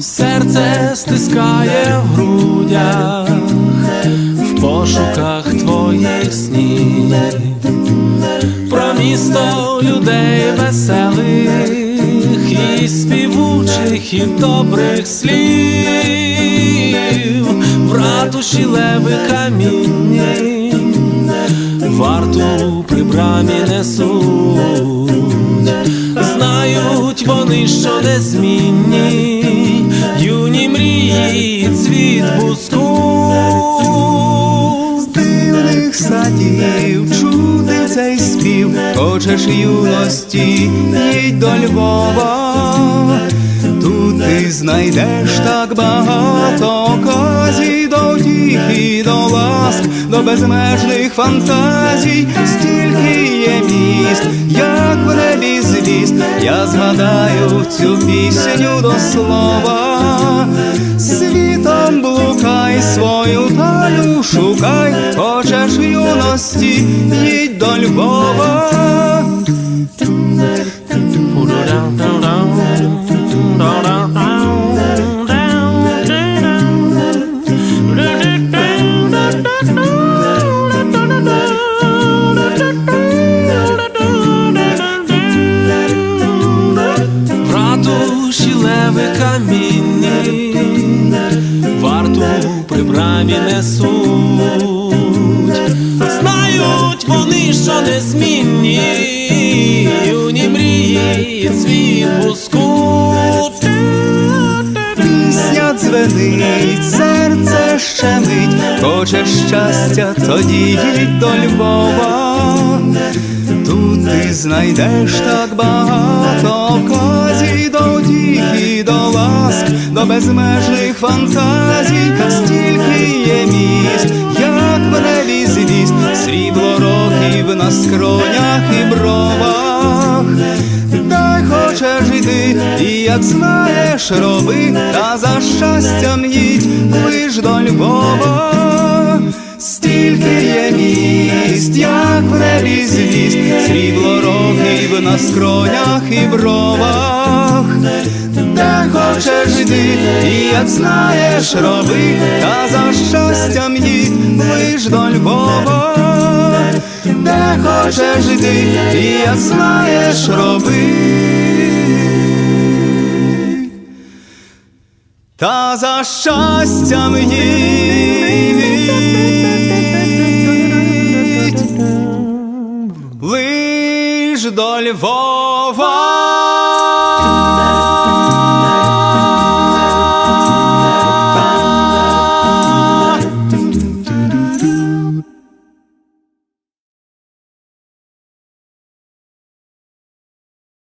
Серце стискає в грудях, в пошуках твоїх снів, про місто людей веселих, і співучих, і добрих слів, в ратуші леви камінні варту при брамі несуть, знають вони, що незмінні, юні мрії, цвіт буску. З дивних садів чути цей спів, хочеш юності, їдь до Львова. Тут ти знайдеш так багато до ласк, до безмежних фантазій, стільки є міст, як в небі звіст, я згадаю цю пісню до слова. Світом блукай свою талю шукай, хочеш юності, їдь до Львова. Ратуші камінні, варту при брамі несуть, знають вони, що незмінні, юні мрії, цвіт бускуть. Пісня дзвенить, серце щемить, хочеш щастя, тоді їдь до Львова. Тут ти знайдеш так багато ласк, до безмежних фантазій, стільки є місць, як в небі звіст, срібло років на скронях і бровах. Дай хочеш жити, і як знаєш, роби, та за щастям їдь лиш до Львова. На скронях і бровах. Де хочеш йди, і як знаєш, роби, та за щастям їдь лиш до Львова. Де хочеш йди, і як знаєш, роби. Та за щастям їдь dole vovó.